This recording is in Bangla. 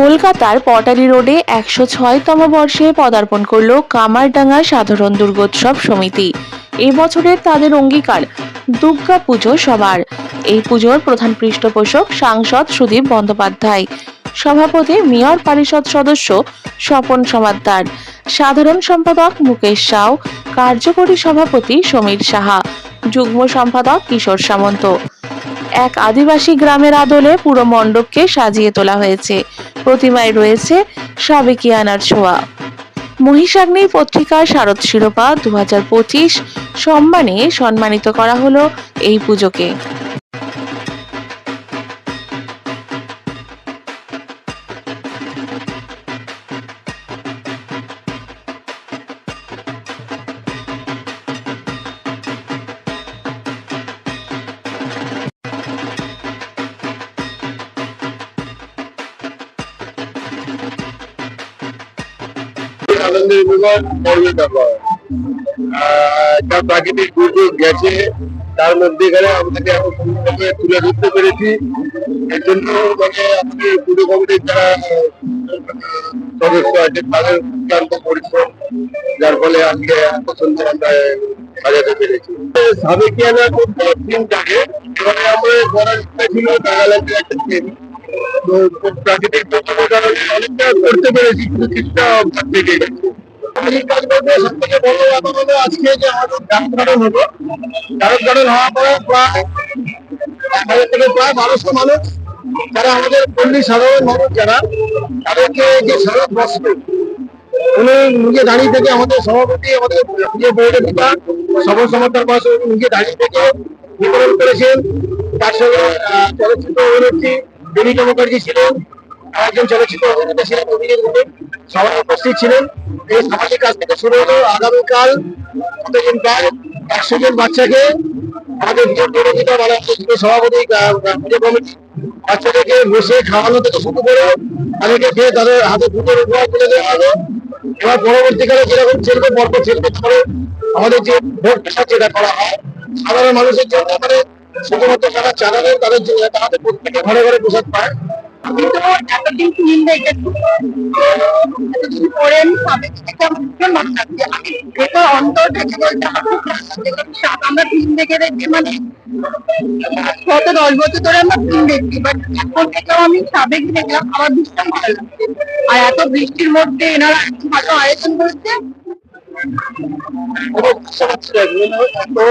কলকাতার পটারি রোডে একশো ছয়তম বর্ষে পদার্পণ করল কামারডাঙ্গা সাধারণ দুর্গোৎসব সমিতি। এবছরের তাদের অঙ্গীকার দুর্গা পুজো সবার এই পুজোর প্রধান পৃষ্ঠপোষক সাংসদ সুদীপ বন্দ্যোপাধ্যায়। সভাপতি মেয়র পরিষদ সদস্য স্বপন সমাদ্দার। সাধারণ সম্পাদক মুকেশ সাউ। কার্যকরী সভাপতি সমীর সাহা। যুগ্ম সম্পাদক কিশোর সামন্ত। এক আদিবাসী গ্রামের আদলে পুরো মণ্ডপকে সাজিয়ে তোলা হয়েছে। প্রতিমায় রয়েছে সাবেকিয়ানার ছোঁয়া। মহিষাগ্নি পত্রিকার শারদ শিরোপা দু হাজার পঁচিশ সম্মানে সম্মানিত করা হলো এই পুজোকে। আনন্দের বিভাগ ব্যাপার। একটা প্রাকৃতিক দুর্যোগ গেছে, তার মধ্যেখানে আমাদেরকে এখন সুন্দরভাবে তুলে ধরতে পেরেছি। এর জন্য মানে আমাদের পুরো কমিটির যারা সদস্য আছে তাদের অত্যন্ত পরিশ্রম, যার ফলে আজকে এত সুন্দর আমরা সাজাতে পেরেছি। সাবেকিয়ানা করতে টিম থাকে এবারে আমরা করার ছিল নাগাল্যান্ডের একটা প্রাকৃতিক দুর্যোগের করতে পেরেছি কিছুটা থেকে যে মানুষ যারা আমাদের পল্লী যে নিজে দাঁড়িয়ে থেকে আমাদের সভাপতি আমাদের নেতা সবল সমর্থন পাশে উনি নিজে দাঁড়িয়ে থেকে বিতরণ করেছেন তার সঙ্গে চলচ্চিত্র অভিনেত্রী দেবিকা মুখার্জি ছিলেন একজন চলচ্চিত্র অভিনেতা ছিলেন অভিজিৎ গুপ্ত সবাই উপস্থিত ছিলেন। এই সামাজিক কাজ থেকে শুরু হলো। আগামীকাল কতজন প্রায় একশো জন বাচ্চাকে আমাদের বিজয় বিরোধিতা মানে সভাপতি কমিটি, বাচ্চাদেরকে বসে খাওয়ানো থেকে শুরু করে তাদেরকে খেয়ে তাদের হাতে পুজোর উপহার তুলে দেওয়া হলো। এবার পরবর্তীকালে যেরকম চলবে পরপর চলবে করে আমাদের যে ভোট যেটা করা হয়। সাধারণ মানুষের জন্য মানে শুধুমাত্র যারা চাঁদা তাদের তাদের প্রত্যেকে ঘরে ঘরে প্রসাদ পায়। আমি তো এতদিন ফিল্ম দেখেছি এতদিন পরে আমি সাবেক ভীষণ ভালো লাগছে আমি এটা অন্তর থেকে বলতে আমার খুব ভালো লাগছে কারণ আমরা ফিল্ম দেখে দেখি মানে গত দশ বছর ধরে আমরা ফিল্ম দেখছি বাট এখন থেকেও আমি সাবেক দেখলাম আমার ভীষণ ভালো লাগছে আর এত বৃষ্টির মধ্যে এনারা এত ভালো আয়োজন করেছে। এত সুন্দর